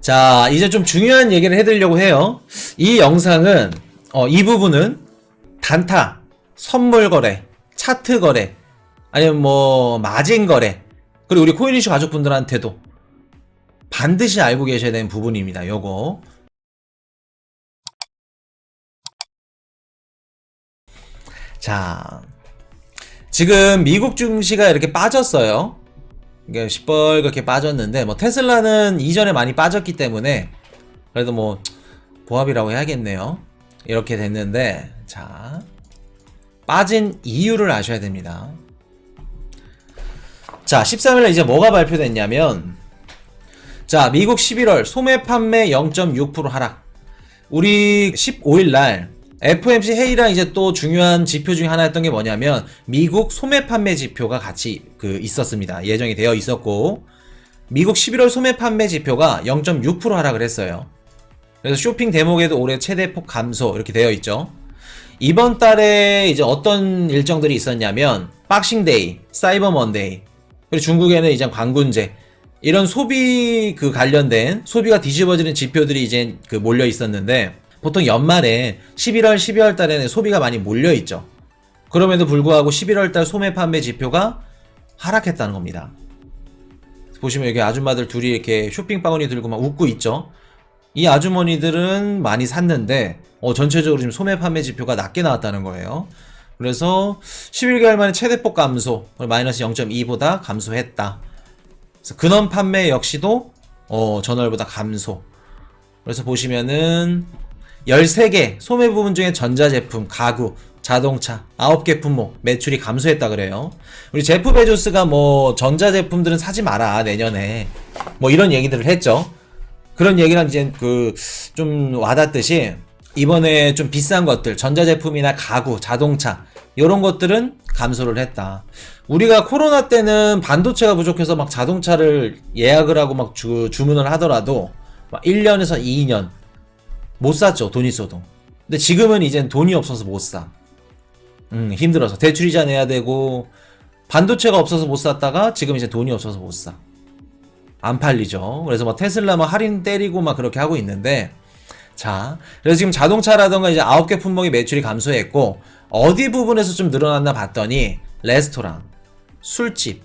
자, 이제 좀 중요한 얘기를 해드리려고 해요. 이 영상은, 어, 이 부분은 단타, 선물 거래, 차트 거래, 아니면 뭐, 마진 거래, 그리고 우리 코인이슈 가족분들한테도 반드시 알고 계셔야 되는 부분입니다. 요거. 자, 지금 미국 증시가 이렇게 빠졌어요. 이게 시뻘겋게 빠졌는데 뭐 테슬라는 이전에 많이 빠졌기 때문에 그래도 뭐 보합이라고 해야겠네요. 이렇게 됐는데 자 빠진 이유를 아셔야 됩니다. 자 13일에 이제 뭐가 발표됐냐면 자 미국 11월 소매 판매 0.6% 하락 우리 15일 날 FOMC 회의랑 이제 또 중요한 지표 중에 하나였던 게 뭐냐면 미국 소매 판매 지표가 같이 그 있었습니다. 예정이 되어 있었고 미국 11월 소매 판매 지표가 0.6% 하락을 했어요. 그래서 쇼핑 대목에도 올해 최대 폭 감소 이렇게 되어 있죠. 이번 달에 이제 어떤 일정들이 있었냐면 박싱데이, 사이버 먼데이, 그리고 중국에는 이제 광군제 이런 소비 그 관련된 소비가 뒤집어지는 지표들이 이제 그 몰려 있었는데 보통 연말에 11월, 12월 달에는 소비가 많이 몰려 있죠. 그럼에도 불구하고 11월 달 소매 판매 지표가 하락했다는 겁니다. 보시면 여기 아줌마들 둘이 이렇게 쇼핑 바구니 들고 막 웃고 있죠. 이 아주머니들은 많이 샀는데 어, 전체적으로 지금 소매 판매 지표가 낮게 나왔다는 거예요. 그래서 11개월 만에 최대폭 감소, 마이너스 0.2보다 감소했다. 그래서 근원 판매 역시도 어, 전월보다 감소. 그래서 보시면은 13개 소매 부분 중에 전자제품, 가구, 자동차 9개 품목 매출이 감소했다 그래요. 우리 제프 베조스가 뭐 전자제품들은 사지 마라 내년에 뭐 이런 얘기들을 했죠. 그런 얘기랑 이제 그 좀 와닿듯이 이번에 좀 비싼 것들 전자제품이나 가구, 자동차 이런 것들은 감소를 했다. 우리가 코로나 때는 반도체가 부족해서 막 자동차를 예약을 하고 막 주, 주문을 하더라도 막 1년에서 2년 못 샀죠. 돈 있어도. 근데 지금은 이젠 돈이 없어서 못 사. 음, 힘들어서 대출이자 내야 되고 반도체가 없어서 못 샀다가 지금 이제 돈이 없어서 못 사. 안 팔리죠. 그래서 뭐 테슬라 뭐 할인 때리고 막 그렇게 하고 있는데 자, 그래서 지금 자동차라던가 이제 아홉 개 품목의 매출이 감소했고 어디 부분에서 좀 늘어났나 봤더니 레스토랑, 술집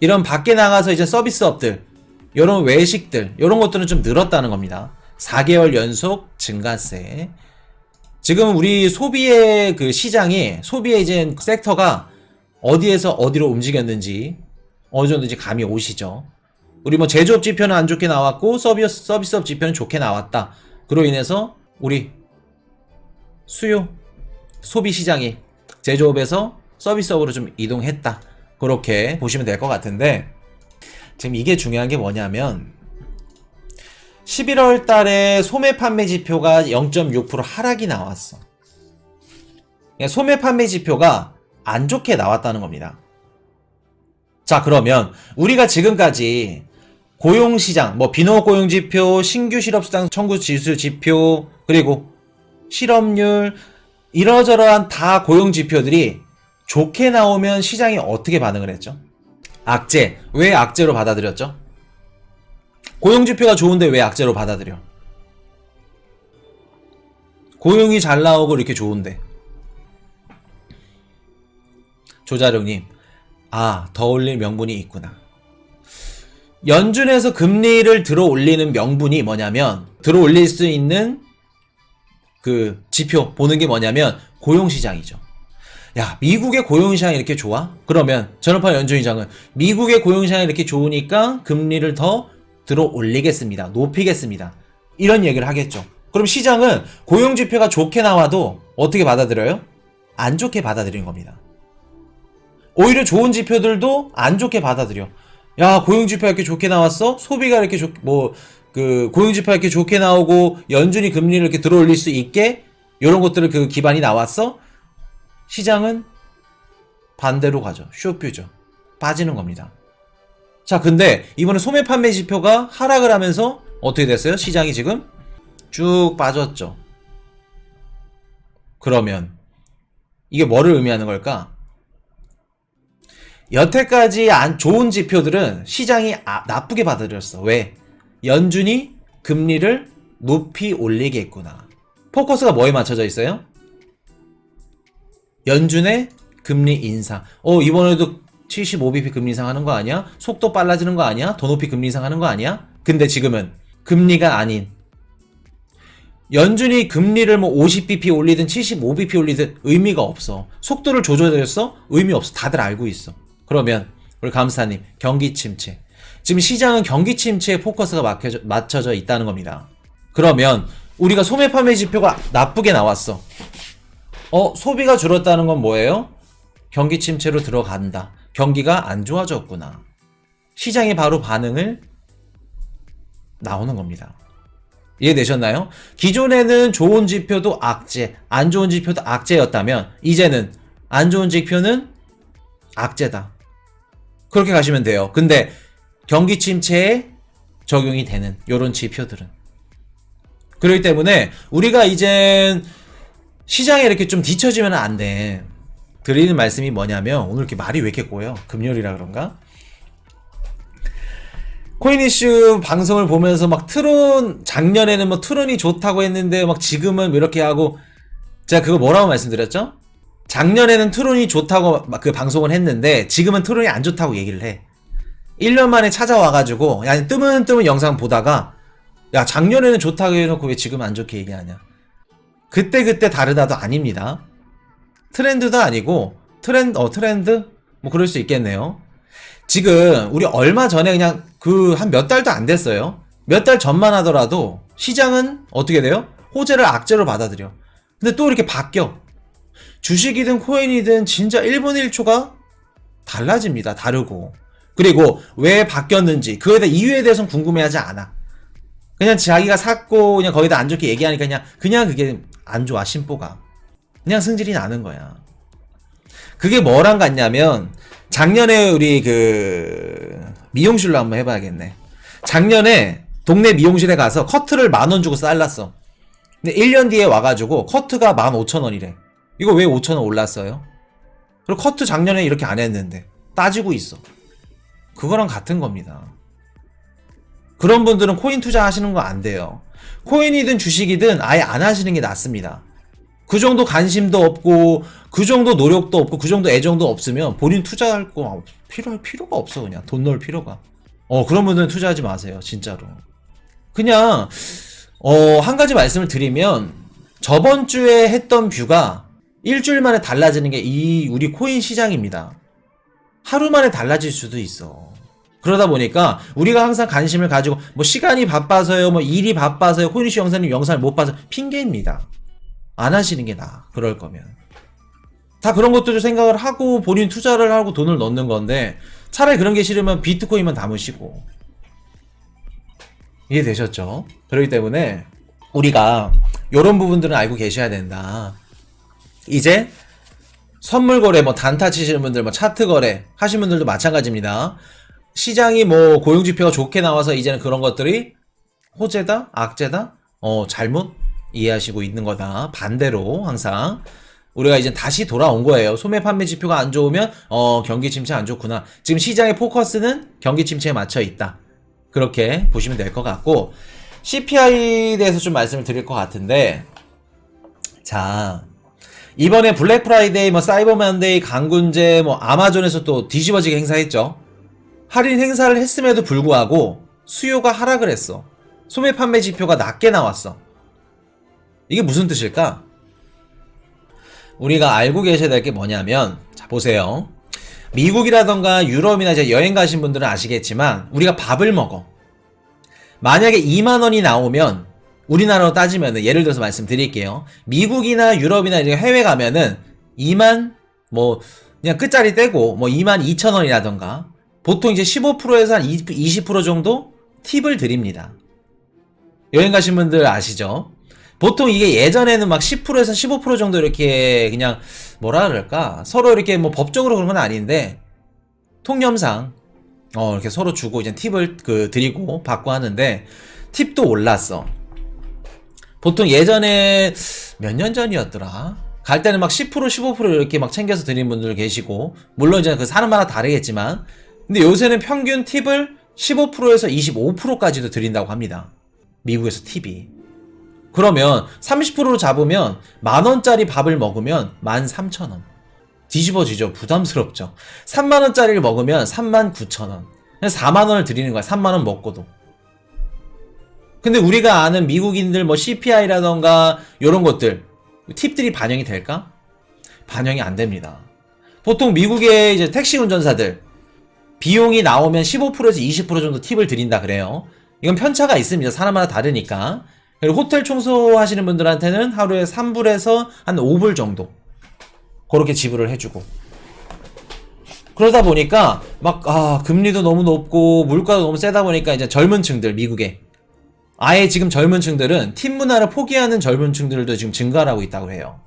이런 밖에 나가서 이제 서비스업들 이런 외식들 이런 것들은 좀 늘었다는 겁니다. 4개월 연속 증가세. 지금 우리 소비의 그 시장이 소비의 이제 섹터가 어디에서 어디로 움직였는지 어느 정도 이제 감이 오시죠. 우리 뭐 제조업 지표는 안 좋게 나왔고 서비스 서비스업 지표는 좋게 나왔다. 그로 인해서 우리 수요 소비 시장이 제조업에서 서비스업으로 좀 이동했다. 그렇게 보시면 될 것 같은데 지금 이게 중요한 게 뭐냐면 11월 달에 소매 판매 지표가 0.6% 하락이 나왔어. 그러니까 소매 판매 지표가 안 좋게 나왔다는 겁니다. 자, 그러면 우리가 지금까지 고용시장, 뭐 비농업 고용 지표, 신규 실업수당 청구 지수 지표, 그리고 실업률, 이러저러한 다 고용 지표들이 좋게 나오면 시장이 어떻게 반응을 했죠? 악재. 왜 악재로 받아들였죠? 고용 지표가 좋은데 왜 악재로 받아들여? 고용이 잘 나오고 이렇게 좋은데. 조자룡님, 아, 더 올릴 명분이 있구나. 연준에서 금리를 들어 올리는 명분이 뭐냐면, 들어 올릴 수 있는 그 지표 보는 게 뭐냐면, 고용시장이죠. 야, 미국의 고용시장이 이렇게 좋아? 그러면 전업파 연준의장은 미국의 고용시장이 이렇게 좋으니까 금리를 더 들어 올리겠습니다. 높이겠습니다. 이런 얘기를 하겠죠. 그럼 시장은 고용 지표가 좋게 나와도 어떻게 받아들여요? 안 좋게 받아들이는 겁니다. 오히려 좋은 지표들도 안 좋게 받아들여. 야, 고용 지표가 이렇게 좋게 나왔어? 소비가 이렇게 좋, 뭐, 그, 고용 지표가 이렇게 좋게 나오고, 연준이 금리를 이렇게 들어 올릴 수 있게, 이런 것들을 그 기반이 나왔어? 시장은 반대로 가죠. 쇼뷰죠. 빠지는 겁니다. 자, 근데 이번에 소매 판매 지표가 하락을 하면서 어떻게 됐어요? 시장이 지금 쭉 빠졌죠. 그러면 이게 뭐를 의미하는 걸까? 여태까지 안 좋은 지표들은 시장이 아- 나쁘게 받아들였어. 왜? 연준이 금리를 높이 올리겠구나. 포커스가 뭐에 맞춰져 있어요? 연준의 금리 인상. 어, 이번에도 75bp 금리 인상하는 거 아니야? 속도 빨라지는 거 아니야? 더 높이 금리 인상하는 거 아니야? 근데 지금은 금리가 아닌 연준이 금리를 뭐 50bp 올리든 75bp 올리든 의미가 없어. 속도를 조절했어? 의미 없어. 다들 알고 있어. 그러면 우리 감사님 경기 침체. 지금 시장은 경기 침체에 포커스가 막혀져, 맞춰져 있다는 겁니다. 그러면 우리가 소매 판매 지표가 나쁘게 나왔어. 어, 소비가 줄었다는 건 뭐예요? 경기 침체로 들어간다. 경기가 안 좋아졌구나. 시장이 바로 반응을 나오는 겁니다. 이해되셨나요? 기존에는 좋은 지표도 악재, 안 좋은 지표도 악재였다면, 이제는 안 좋은 지표는 악재다. 그렇게 가시면 돼요. 근데 경기 침체에 적용이 되는 요런 지표들은. 그렇기 때문에 우리가 이젠 시장에 이렇게 좀 뒤처지면 안 돼. 드리는 말씀이 뭐냐면 오늘 이렇게 말이 왜 이렇게 꼬여? 금요일이라 그런가? 코인 이슈 방송을 보면서 막 트론 작년에는 뭐 트론이 좋다고 했는데 막 지금은 이렇게 하고 제가 그거 뭐라고 말씀드렸죠? 작년에는 트론이 좋다고 막 그 방송을 했는데 지금은 트론이 안 좋다고 얘기를 해. 1년 만에 찾아와가지고 야 뜨문뜨문 영상 보다가 야 작년에는 좋다고 해놓고 왜 지금 안 좋게 얘기하냐. 그때 그때 다르다도 아닙니다. 트렌드도 아니고 트렌드 어 트렌드 뭐 그럴 수 있겠네요. 지금 우리 얼마 전에 그냥 그 한 몇 달도 안 됐어요. 몇 달 전만 하더라도 시장은 어떻게 돼요? 호재를 악재로 받아들여. 근데 또 이렇게 바뀌어. 주식이든 코인이든 진짜 1분 1초가 달라집니다. 다르고. 그리고 왜 바뀌었는지 그거에 대한 이유에 대해서는 궁금해하지 않아. 그냥 자기가 샀고 그냥 거기다 안 좋게 얘기하니까 그냥 그냥 그게 안 좋아 심보가. 그냥 승질이 나는 거야. 그게 뭐랑 같냐면 작년에 우리 그 미용실로 한번 해봐야겠네. 작년에 동네 미용실에 가서 커트를 만 원 주고 잘랐어. 근데 1년 뒤에 와가지고 커트가 만 오천 원이래. 이거 왜 오천 원 올랐어요? 그리고 커트 작년에 이렇게 안 했는데 따지고 있어. 그거랑 같은 겁니다. 그런 분들은 코인 투자하시는 거 안 돼요. 코인이든 주식이든 아예 안 하시는 게 낫습니다. 그 정도 관심도 없고 그 정도 노력도 없고 그 정도 애정도 없으면 본인 투자할 거 필요할 필요가 없어 그냥. 돈 넣을 필요가. 어 그런 분들은 투자하지 마세요 진짜로. 그냥 어 한 가지 말씀을 드리면 저번 주에 했던 뷰가 일주일 만에 달라지는 게 이 우리 코인 시장입니다. 하루 만에 달라질 수도 있어. 그러다 보니까 우리가 항상 관심을 가지고 뭐 시간이 바빠서요 뭐 일이 바빠서요 코인이슈 영상님 영상을 못 봐서 핑계입니다 안 하시는 게 나아. 그럴 거면. 다 그런 것들을 생각을 하고 본인 투자를 하고 돈을 넣는 건데 차라리 그런 게 싫으면 비트코인만 담으시고. 이해되셨죠? 그렇기 때문에 우리가 이런 부분들은 알고 계셔야 된다. 이제 선물 거래 뭐 단타 치시는 분들 뭐 차트 거래 하시는 분들도 마찬가지입니다. 시장이 뭐 고용 지표가 좋게 나와서 이제는 그런 것들이 호재다, 악재다, 어 잘못 이해하시고 있는 거다. 반대로 항상 우리가 이제 다시 돌아온 거예요. 소매 판매 지표가 안 좋으면 어 경기 침체 안 좋구나. 지금 시장의 포커스는 경기 침체에 맞춰 있다. 그렇게 보시면 될 것 같고 CPI에 대해서 좀 말씀을 드릴 것 같은데 자 이번에 블랙 프라이데이, 뭐 사이버 만데이, 강군제, 뭐 아마존에서 또 뒤집어지게 행사했죠. 할인 행사를 했음에도 불구하고 수요가 하락을 했어. 소매 판매 지표가 낮게 나왔어. 이게 무슨 뜻일까? 우리가 알고 계셔야 될 게 뭐냐면, 자, 보세요. 미국이라던가 유럽이나 이제 여행 가신 분들은 아시겠지만, 우리가 밥을 먹어. 만약에 2만원이 나오면, 우리나라로 따지면은, 예를 들어서 말씀드릴게요. 미국이나 유럽이나 이제 해외 가면은, 2만, 뭐, 그냥 끝자리 떼고, 뭐 2만 2천원이라던가, 보통 이제 15%에서 한 20% 정도 팁을 드립니다. 여행 가신 분들 아시죠? 보통 이게 예전에는 막 10%에서 15% 정도 이렇게 그냥 뭐라 그럴까 서로 이렇게 뭐 법적으로 그런 건 아닌데 통념상 어 이렇게 서로 주고 이제 팁을 그 드리고 받고 하는데 팁도 올랐어. 보통 예전에 몇 년 전이었더라. 갈 때는 막 10% 15% 이렇게 막 챙겨서 드리는 분들 계시고 물론 이제 그 사람마다 다르겠지만 근데 요새는 평균 팁을 15%에서 25%까지도 드린다고 합니다. 미국에서 팁이. 그러면 30%로 잡으면 만 원짜리 밥을 먹으면 13,000원. 뒤집어지죠. 부담스럽죠. 3만 원짜리를 먹으면 3만 9천 원. 4만 원을 드리는 거야. 3만 원 먹고도. 근데 우리가 아는 미국인들 뭐 CPI라던가 이런 것들 팁들이 반영이 될까? 반영이 안 됩니다. 보통 미국의 이제 택시 운전사들 비용이 나오면 15%에서 20% 정도 팁을 드린다 그래요. 이건 편차가 있습니다. 사람마다 다르니까. 그리고 호텔 청소하시는 분들한테는 하루에 3불에서 한 5불 정도 그렇게 지불을 해주고 그러다 보니까 막 아 금리도 너무 높고 물가도 너무 세다 보니까 이제 젊은 층들 미국에 아예 지금 젊은 층들은 팀 문화를 포기하는 젊은 층들도 지금 증가를 하고 있다고 해요.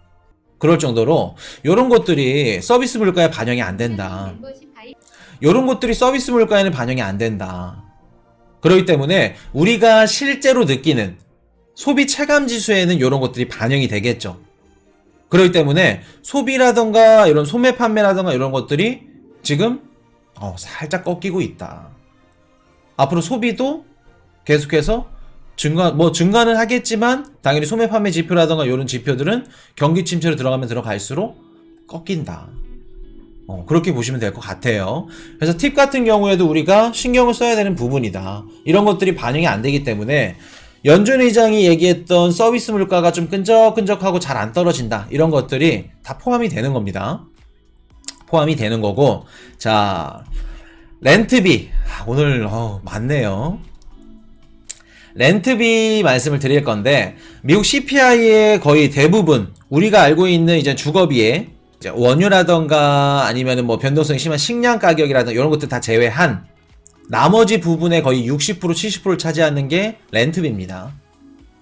그럴 정도로 이런 것들이 서비스 물가에 반영이 안 된다. 이런 것들이 서비스 물가에는 반영이 안 된다. 그렇기 때문에 우리가 실제로 느끼는 소비 체감 지수에는 이런 것들이 반영이 되겠죠. 그렇기 때문에 소비라던가 이런 소매 판매라던가 이런 것들이 지금 어, 살짝 꺾이고 있다. 앞으로 소비도 계속해서 증가 뭐 증가는 하겠지만 당연히 소매 판매 지표라던가 이런 지표들은 경기 침체로 들어가면 들어갈수록 꺾인다. 어, 그렇게 보시면 될 것 같아요. 그래서 팁 같은 경우에도 우리가 신경을 써야 되는 부분이다. 이런 것들이 반영이 안 되기 때문에 연준 의장이 얘기했던 서비스 물가가 좀 끈적끈적하고 잘 안 떨어진다. 이런 것들이 다 포함이 되는 겁니다. 포함이 되는 거고, 자, 렌트비. 아, 오늘, 어, 많네요. 렌트비 말씀을 드릴 건데, 미국 CPI의 거의 대부분, 우리가 알고 있는 이제 주거비에, 원유라던가 아니면은 뭐 변동성이 심한 식량 가격이라든가 이런 것들 다 제외한 나머지 부분의 거의 60% 70%를 차지하는 게 렌트비입니다.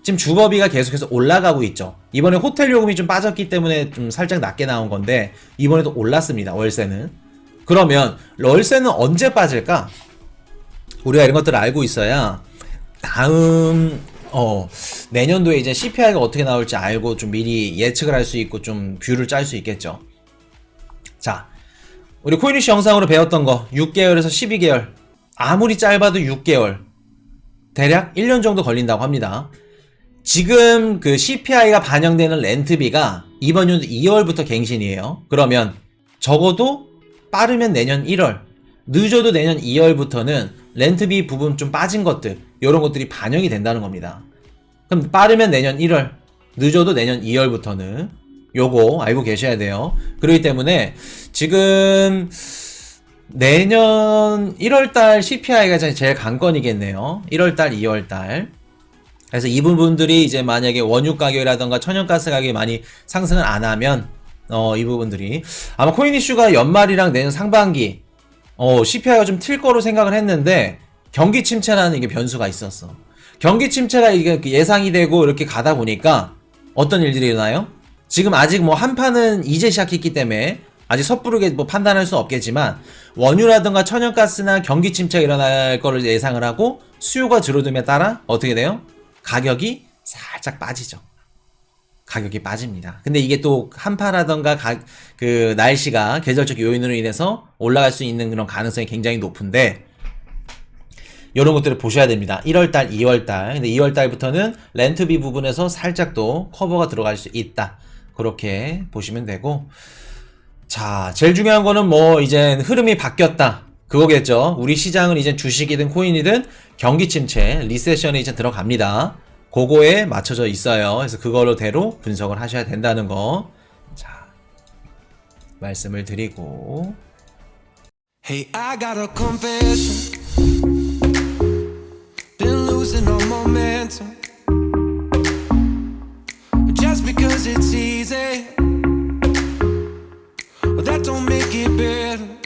지금 주거비가 계속해서 올라가고 있죠. 이번에 호텔 요금이 좀 빠졌기 때문에 좀 살짝 낮게 나온 건데 이번에도 올랐습니다. 월세는. 그러면 월세는 언제 빠질까? 우리가 이런 것들을 알고 있어야 다음 어 내년도에 이제 CPI가 어떻게 나올지 알고 좀 미리 예측을 할 수 있고 좀 뷰를 짤 수 있겠죠. 자, 우리 코이니시 영상으로 배웠던 거 6개월에서 12개월 아무리 짧아도 6개월 대략 1년 정도 걸린다고 합니다. 지금 그 CPI가 반영되는 렌트비가 이번 연도 2월부터 갱신이에요. 그러면 적어도 빠르면 내년 1월, 늦어도 내년 2월부터는 렌트비 부분 좀 빠진 것들, 이런 것들이 반영이 된다는 겁니다. 그럼 빠르면 내년 1월, 늦어도 내년 2월부터는 요거 알고 계셔야 돼요. 그렇기 때문에 지금 내년 1월달 CPI가 제일 관건이겠네요. 1월달, 2월달. 그래서 이 부분들이 이제 만약에 원유 가격이라던가 천연가스 가격이 많이 상승을 안 하면 어, 이 부분들이 아마 코인 이슈가 연말이랑 내년 상반기 어, CPI가 좀틀 거로 생각을 했는데 경기 침체라는 이게 변수가 있었어. 경기 침체가 이게 예상이 되고 이렇게 가다 보니까 어떤 일들이 일어나요? 지금 아직 뭐 한 판은 이제 시작했기 때문에 아직 섣부르게 뭐 판단할 수 없겠지만 원유라든가 천연가스나 경기 침체가 일어날 거를 예상을 하고 수요가 줄어듦에 따라 어떻게 돼요? 가격이 살짝 빠지죠. 가격이 빠집니다. 근데 이게 또 한파라던가 가, 그 날씨가 계절적 요인으로 인해서 올라갈 수 있는 그런 가능성이 굉장히 높은데 이런 것들을 보셔야 됩니다. 1월달, 2월달. 근데 2월달부터는 렌트비 부분에서 살짝 또 커버가 들어갈 수 있다. 그렇게 보시면 되고 자, 제일 중요한 거는 뭐 이제 흐름이 바뀌었다. 그거겠죠. 우리 시장은 이제 주식이든 코인이든 경기 침체, 리세션에 이제 들어갑니다. 그거에 맞춰져 있어요. 그래서 그거로대로 분석을 하셔야 된다는 거. 자, 말씀을 드리고. Hey, I got a confession. Been losing all momentum. Just because it's easy, don't make it better.